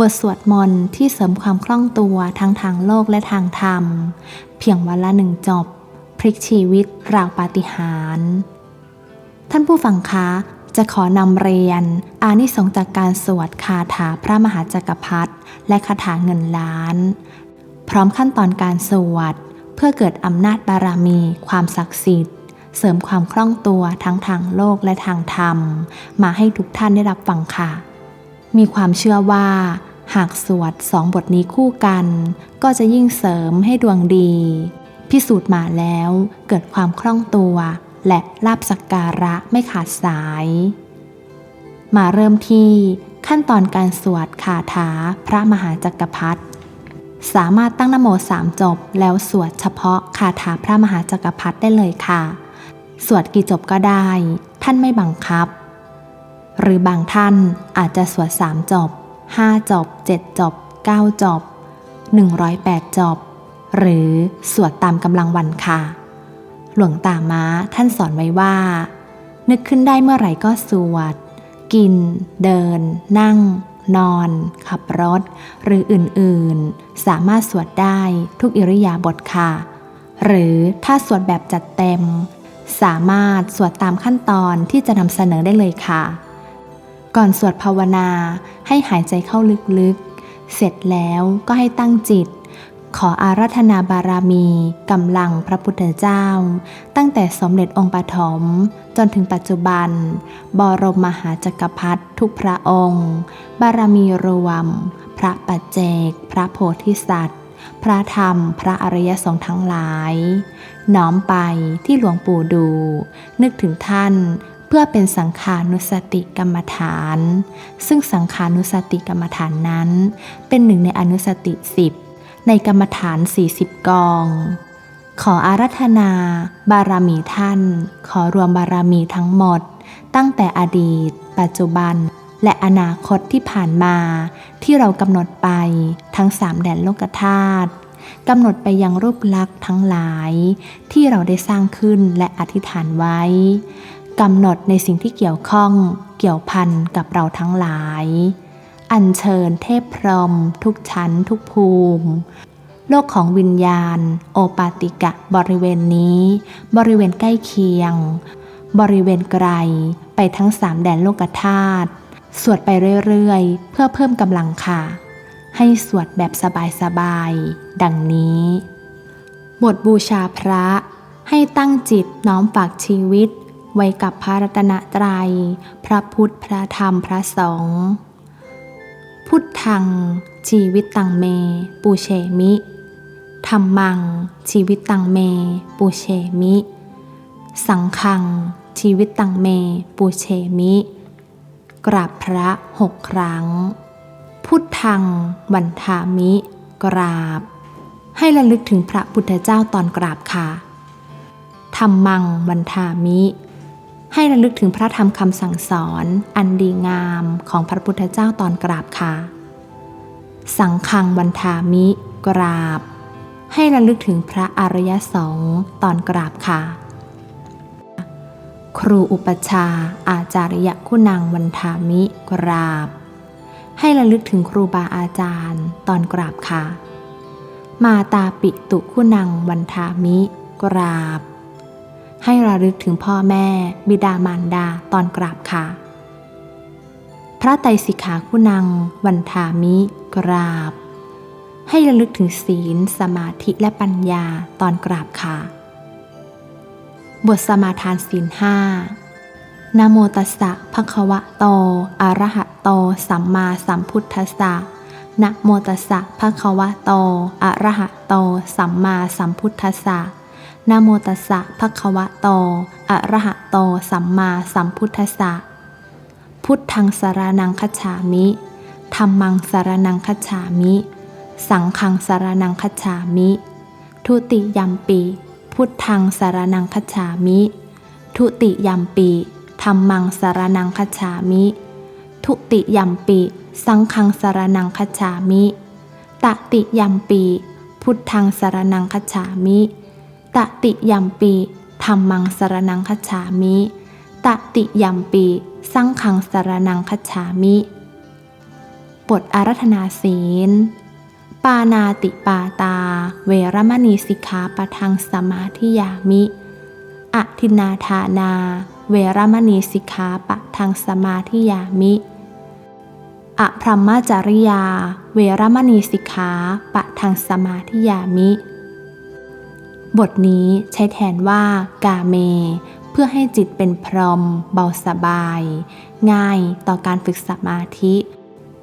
บทสวดมนต์ที่เสริมความคล่องตัวทั้งทางโลกและทางธรรม เพียงวันละหนึ่งจบ พลิกชีวิตราวปาฏิหาริย์ท่านผู้ฟังคะจะขอนำเรียน อานิสงส์จากการสวดคาถาพระมหาจักรพรรดิและคาถาเงินล้าน พร้อมขั้นตอนการสวด เพื่อเกิดอำนาจบารมี ความศักดิ์สิทธิ์ เสริมความคล่องตัวทั้งทางโลกและทางธรรม มาให้ทุกท่านได้รับฟังค่ะ มีความเชื่อว่า หากสวดสองบทนี้คู่กัน ก็จะยิ่งเสริมให้ดวงดี พิสูจน์มาแล้วเกิดความคล่องตัว และลาบสักการะไม่ขาดสาย มาเริ่มที่ขั้นตอนการสวดคาถาพระมหาจักรพรรดิสามารถตั้งนโมสามจบแล้วสวดเฉพาะคาถาพระมหาจักรพรรดิได้เลยค่ะ สวดกี่จบก็ได้ ท่านไม่บังคับ หรือบางท่านอาจจะสวดสามจบ5จบ7จบ9จบ108จบ หรือสวดตามกำลังวันค่ะ หลวงตาม้าท่านสอนไว้ว่า นึกขึ้นได้เมื่อไหร่ก็สวด กิน เดิน นั่ง นอน ขับรถ หรืออื่นๆ สามารถสวดได้ทุกอิริยาบถค่ะ หรือถ้าสวดแบบจัดเต็ม สามารถสวดตามขั้นตอนที่จะนำเสนอได้เลยค่ะ ก่อนสวดภาวนาให้หายใจเข้าลึกๆ เสร็จแล้วก็ให้ตั้งจิต ขออาราธนาบารมีกำลังพระพุทธเจ้า ตั้งแต่สมเด็จองค์ปฐมจนถึงปัจจุบัน บรมมหาจักรพรรดิทุกพระองค์ บารมีรวม พระปัจเจก พระโพธิสัตว์ พระธรรม พระอริยสงฆ์ทั้งหลาย น้อมไปที่หลวงปู่ดู นึกถึงท่าน พื่อเป็นสังขานุสติกรรมฐาน ซึ่งสังขานุสติกรรมฐานนั้น เป็นหนึ่งในอนุสติสิบในกรรมฐาน 40 กอง ขออารัธนา บารมีท่าน ขอรวมบารมีทั้งหมด ตั้งแต่อดีต ปัจจุบัน และอนาคตที่ผ่านมา ที่เรากำหนดไปทั้งสามแดนโลกธาตุกำหนดไปยังรูปลักษณ์ทั้งหลาย ที่เราได้สร้างขึ้นและอธิษฐานไว้ กำหนดในสิ่งที่เกี่ยวข้องเกี่ยวพันกับเราทั้งหลาย อัญเชิญเทพพรหมทุกชั้นทุกภูมิ โลกของวิญญาณ โอปาติกะบริเวณนี้ บริเวณใกล้เคียง บริเวณไกลไปทั้งสามแดนโลกธาตุสวดไปเรื่อยๆ เพื่อเพิ่มกำลังค่ะ ให้สวดแบบสบายๆ ดังนี้ บทบูชาพระให้ตั้งจิตน้อมฝากชีวิต ไว้กับพระรัตนตรัย พระพุทธ พระธรรม พระสงฆ์ พุทธัง ชีวิตตังเม ปูเชมิธรรมัง ชีวิตตังเม ปูเชมิ สังฆัง ชีวิตตังเม ปูเชมิ กราบพระหกครั้ง พุทธังวันทามิ กราบ ให้ระลึกถึงพระพุทธเจ้าตอนกราบค่ะธรรมังวันทามิ ให้ระลึกถึงพระธรรมคำสั่งสอน อันดีงามของพระพุทธเจ้าตอนกราบค่ะ สังฆังวันทามิ กราบ ให้ระลึกถึงพระอริยสงฆ์ตอนกราบค่ะ ครูอุปชาอาจาริยคุณังวันทามิ กราบ ให้ระลึกถึงครูบาอาจารย์ตอนกราบค่ะ มาตาปิตุคุณังวันทามิ กราบ ให้ระลึกถึงพ่อแม่ บิดามารดาตอนกราบค่ะ พระไตรสิกขาคุณัง วันทามิ กราบ ให้ระลึกถึงศีล สมาธิและปัญญาตอนกราบค่ะ บทสมาทานศีลห้านะโมตัสสะภะคะวะโต อะระหะโต สัมมาสัมพุทธัสสะนะโมตัสสะภะคะวะโต อะระหะโต สัมมาสัมพุทธัสสะ นะโมตัสสะภะคะวะโตอะระหะโต สัมมาสัมพุทธัสสะ พุทธังสารนังคัจฉามิธรรมังสารนังคัจฉามิ สังฆังสารนังคัจฉามิ ทุติยัมปี พุทธังสารนังคัจฉามิ ทุติยัมปีธรรมังสารนังคัจฉามิ ทุติยัมปี สังฆังสารนังคัจฉามิ ตติยัมปี พุทธังสารนังคัจฉามิ ตติยัมปีธรรมังสารนังคฉามิตติยัมปีสังฆังสารนังคฉามิ บทอารัธนาศีล ปานาติปาตา เวรมณีสิกขาปะทังสมาธิยามิอทินนาทานา เวรมณีสิกขาปะทังสมาธิยามิอพรหมจริยา เวรมณีสิกขาปะทังสมาธิยามิ บทนี้ใช้แทนว่ากาเม เพื่อให้จิตเป็นพรหมเบาสบาย ง่ายต่อการฝึกสมาธิ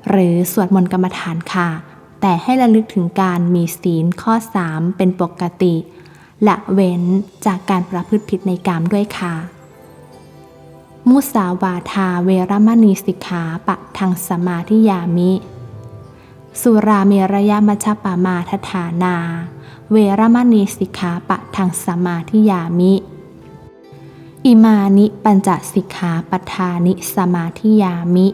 หรือสวดมนต์กรรมฐานค่ะ แต่ให้ระลึกถึงการมีศีลข้อ 3 เป็นปกติละเว้นจากการประพฤติผิดในกามด้วยค่ะ มุสาวาทาเวรมณีสิกขาปะทังสมาธิยามิ สุราเมรยามัชปามาทฐานา เวรมณีสิกขาปะทังสมาธิยามิ อิมานิปัญจสิกขาปทานิสมาธิยามิ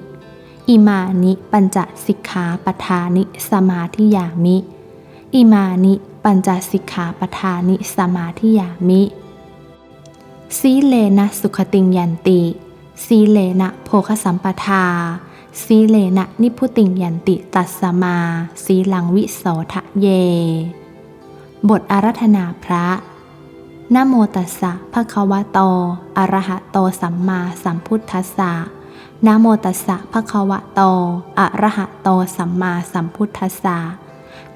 อิมานิปัญจสิกขาปทานิสมาธิยามิ อิมานิปัญจสิกขาปทานิสมาธิยามิสีเลนะสุขติงยันติสีเลนะโภคสัมปทาสีเลนะนิพุติงยันติตัสสมาสีลังวิโสทะเย บทอารัธนาพระนโมตัสสะภะคะวะโตอะระหะโตสัมมาสัมพุทธัสสะนโมตัสสะภะคะวะโตอะระหะโตสัมมาสัมพุทธัสสะ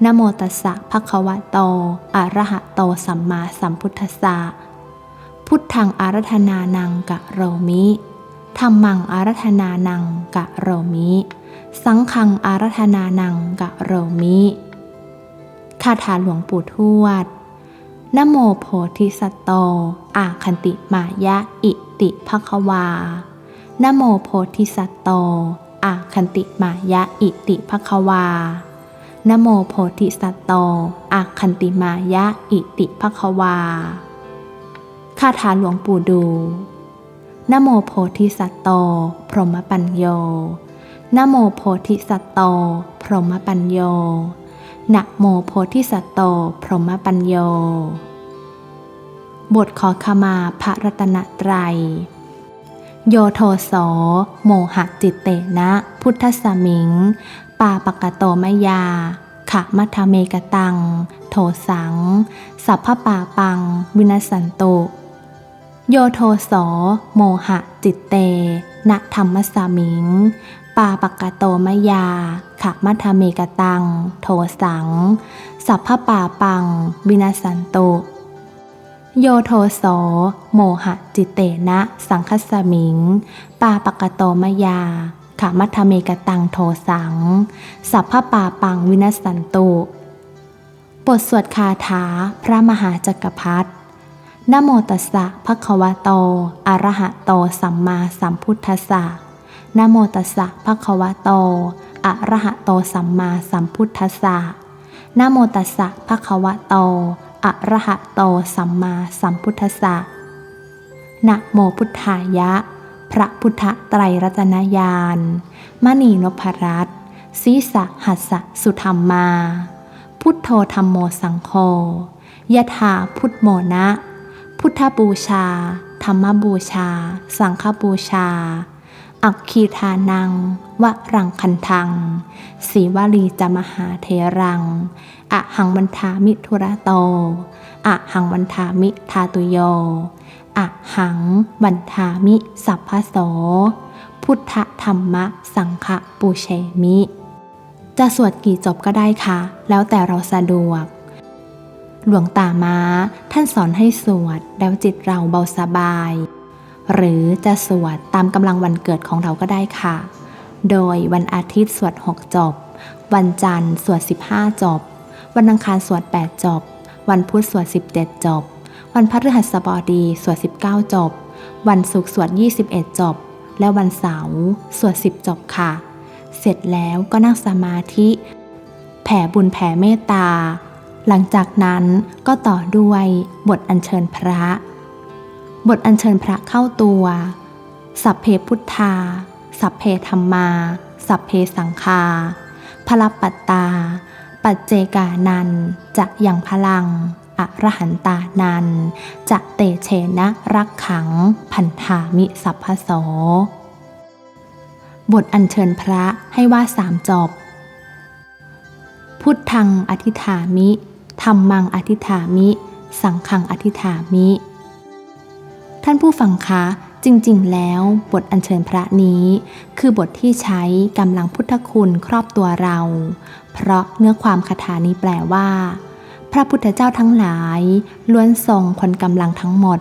นโมตัสสะภะคะวะโตอะระหะโตสัมมาสัมพุทธัสสะพุทธังอารัธนานังกะโรมิธรรมังอารัธนานังกะโรมิ สังฆังอารัธนานังกะโรมิ คาถาหลวงปู่ทวด นโมโพธิสัตโต อาคันติมายะอิติภควา นโมโพธิสัตโต อาคันติมายะอิติภควานโมโพธิสัตโตอาคันติมายะอิติภควา คาถาหลวงปู่ดู นโมโพธิสัตโต พรหมปัญโย นโมโพธิสัตโต พรหมปัญโย นะโมโพธิสัตโต พรหมปัญโย บทขอขมาพระรัตนตรัย โยโทโสโมหะจิตเตนะ พุทธสมิง ปาปกโตมยาขะมัทเมกตัง โทสัง สัพพปาปัง วินัสสันตุ โยโทโสโมหะจิตเต นะธรรมสมิง ปาปกโตมยา ขะมัทเมกตังโทสังสัพพป่าปังวินัสสันตุโยโทโสโมหะจิตเตนะสังคสมิงปาปกโตมยาขมัทเมกตัง โทสัง สัพพป่าปัง วินัสสันตุ บทสวดคาถาพระมหาจักรพรรดินโมตัสสะภะคะวะโต อะระหะโต สัมมาสัมพุทธัสสะนโมตัสสะภะคะวะโต อะระหะโตสัมมาสัมพุทธัสสะนะโมตัสสะภะคะวะโตอะระหะโตสัมมาสัมพุทธัสสะนะโมพุทธายะ พระพุทธไตรรัตนญาณมณีนพรัตศีสะหัสสะสุธรรมมาพุทโธธรรมโมสังโฆยะถาพุทโมนะ พุทธบูชา ธรรมบูชา สังฆบูชา อักคีทานัง วรังคันทังสีวลีจมหาเทรัง อะหังวันทามิทุระโต อะหังวันทามิทาตุโย อะหังวันทามิสัพพโส พุทธธรรมะสังฆปูเชมิ จะสวดกี่จบก็ได้ค่ะ แล้วแต่เราสะดวก หลวงตาม้าท่านสอนให้สวดแล้วจิตเราเบาสบาย หรือจะสวดตามกำลังวันเกิดของเราก็ได้ค่ะ โดยวันอาทิตย์สวด 6 จบ วันจันทร์สวด 15 จบ วันอังคารสวด 8 จบ วันพุธสวด 17 จบ วันพฤหัสบดีสวด 19 จบ วันศุกร์สวด 21 จบ และวันเสาร์สวด 10 จบค่ะ เสร็จแล้วก็นั่งสมาธิ แผ่บุญแผ่เมตตา หลังจากนั้นก็ต่อด้วยบทอัญเชิญพระ บทอัญเชิญพระเข้าตัว สัพเพพุทธา สัพเพธรรมา สัพเพสังคาพลปัตตา ปัจเจกานันจะอยังพลัง อรหันตานันจะเตเชนะรักขัง พันธามิสัพพโสบทอัญเชิญพระให้ว่าสามจบ พุทธังอธิฐามิธรรมังอธิฐามิ สังฆังอธิฐามิ ท่านผู้ฟังคะจริงๆ แล้วบทอัญเชิญพระนี้ คือบทที่ใช้กำลังพุทธคุณครอบตัวเรา เพราะเนื้อความคาถานี้แปลว่า พระพุทธเจ้าทั้งหลาย ล้วนทรงผลกำลังทั้งหมด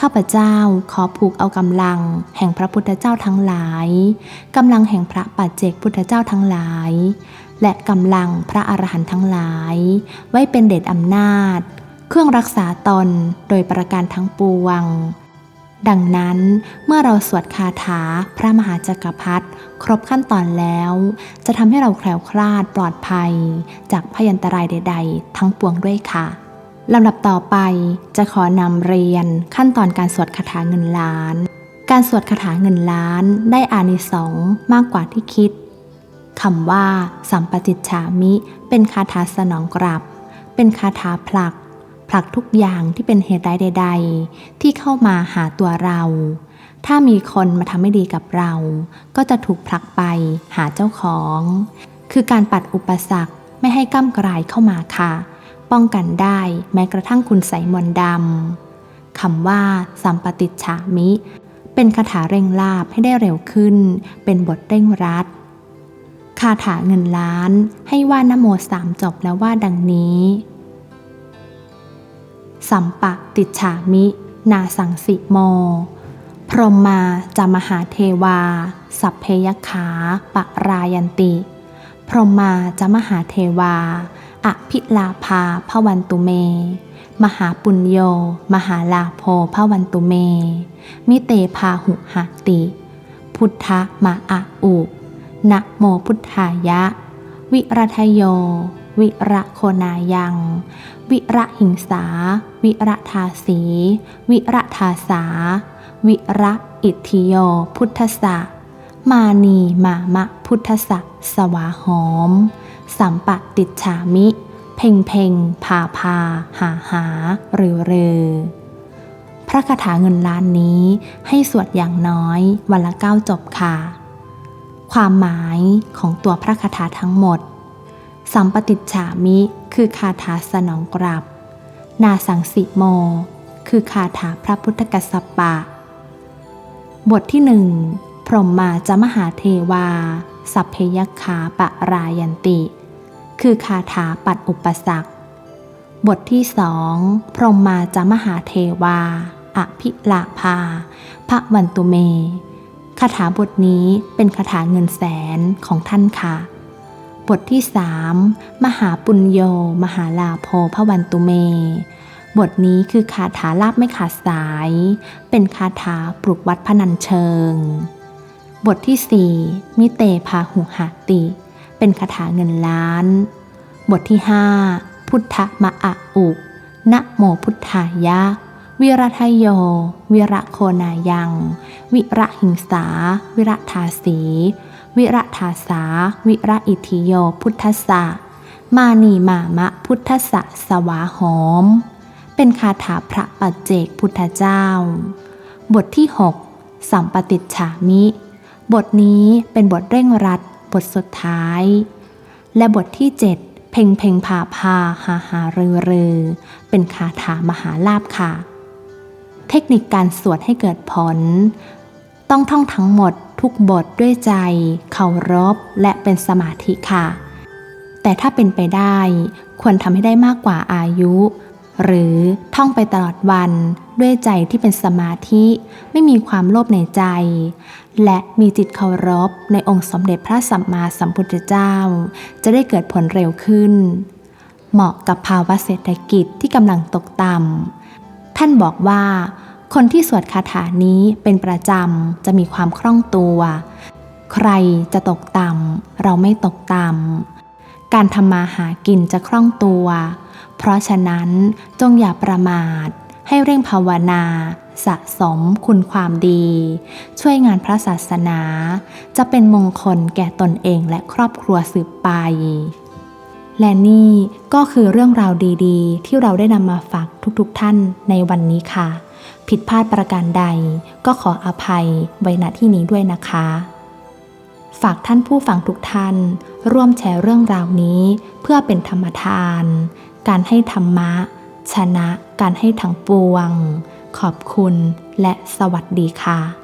ข้าพเจ้าขอผูกเอากำลัง แห่งพระพุทธเจ้าทั้งหลายกำลังแห่งพระปัจเจกพุทธเจ้าทั้งหลาย และกำลังพระอรหันต์ทั้งหลาย ไว้เป็นเดชอำนาจ เครื่องรักษาตนโดยประการทั้งปวง ดังนั้นเมื่อเราสวดคาถาพระมหาจักรพรรดิครบขั้นตอนแล้ว จะทำให้เราแคล้วคลาดปลอดภัย จากพยันตรายใด ๆ ทั้งปวงด้วยค่ะลำดับต่อไปจะขอนำเรียนขั้นตอนการสวดคาถาเงินล้าน การสวดคาถาเงินล้านได้อานิสงส์มากกว่าที่คิดคำว่า สัมปติจฉามิ เป็นคาถาสนองกลับ เป็นคาถาผลัก ผลักทุกอย่างที่เป็นเหตุร้ายใด ๆ ที่เข้ามาหาตัวเรา ถ้ามีคนมาทำไม่ดีกับเรา ก็จะถูกผลักไปหาเจ้าของ คือการปัดอุปสรรคไม่ให้ก้ำกลายเข้ามาค่ะ ป้องกันได้แม้กระทั่งคุณใสมนดำคำว่าสัมปติฉามิ เป็นคาถาเร่งลาบให้ได้เร็วขึ้น เป็นบทเร่งรัดคาถาเงินล้านให้ว่านโมสามจบแล้วว่าดังนี้ สัมปะติฉามิ นาสังสิโม พรหมมาจามหาเทวา สัพเพยขาปะรายันติ พรหมมาจามหาเทวาอภิลาภาพวันตุเม มหาปุญโย มหาลาโพพวันตุเม มิเตพาหุหติ พุทธมาอะอุนะโมพุทธายะ วิรัทโย วิระโคนายัง วิระหิงสา วิระทาสี วิระทาสา วิระอิทิโยพุทธะมานีมามะพุทธะสวาหอม สัมปะติฉามิ เพ่งเพ่งพาพา หาหาเรือเรือพระคาถาเงินล้านนี้ให้สวดอย่างน้อยวันละเก้าจบค่ะ ความหมายของตัวพระคาถาทั้งหมด สัมปติฉามิคือคาถาสนองกลับ นาสังสิโม คือคาถาพระพุทธกัสสปะ บทที่หนึ่งพรหมมาจะมหาเทวา สัพเพยขาปะรายันติ คือคาถาปัดอุปสรรค บทที่สองพรหมมาจะมหาเทวา อภิลาภาพระวันตุเมคาถาบทนี้เป็นคาถาเงินแสนของท่านค่ะ บทที่สามมหาปุญโย มหาลาโพพระวันตุเม บทนี้คือคาถาลาบไม่ขาดสาย เป็นคาถาปลุกวัดพนัญเชิง บทที่สี่มิเตพาหุหติ เป็นคาถาเงินล้าน บทที่ห้าพุทธมะอะอุนะโมพุทธายะ วิรัทโย วิระโคนายัง วิระหิงสา วิระทาสี วิระทาสา วิระอิทิโย พุทธะมานีมามะพุทธะสวาหอม เป็นคาถาพระปัจเจกพุทธเจ้า บทที่ 6 สัมปติฉามิ บทนี้เป็นบทเร่งรัด บทสุดท้าย และบทที่ 7 เพ่งเพ่งพาพาหาหาเรือเรือเป็นคาถามหาลาบค่ะ เทคนิคการสวดให้เกิดผล ต้องท่องทั้งหมด ทุกบทด้วยใจเคารพและเป็นสมาธิค่ะ แต่ถ้าเป็นไปได้ควรทำให้ได้มากกว่าอายุ หรือท่องไปตลอดวันด้วยใจที่เป็นสมาธิ ไม่มีความโลภในใจ และมีจิตเคารพในองค์สมเด็จพระสัมมาสัมพุทธเจ้า จะได้เกิดผลเร็วขึ้น เหมาะกับภาวะเศรษฐกิจที่กำลังตกต่ำท่านบอกว่า คนที่สวดคาถานี้เป็นประจำจะมีความคล่องตัว ใครจะตกต่ำเราไม่ตกต่ำการทำมาหากินจะคล่องตัว เพราะฉะนั้นจงอย่าประมาท ให้เร่งภาวนา สะสมคุณความดี ช่วยงานพระศาสนา จะเป็นมงคลแก่ตนเองและครอบครัวสืบไปและนี่ก็คือเรื่องราวดีๆ ที่เราได้นำมาฝากทุกๆท่านในวันนี้ค่ะ ผิดพลาดประการใดก็ขออภัยไว้ณที่นี้ด้วยนะคะ ฝากท่านผู้ฟังทุกท่าน ร่วมแชร์เรื่องราวนี้ เพื่อเป็นธรรมทาน การให้ธรรมะ ชนะการให้ทั้งปวง ขอบคุณและสวัสดีค่ะ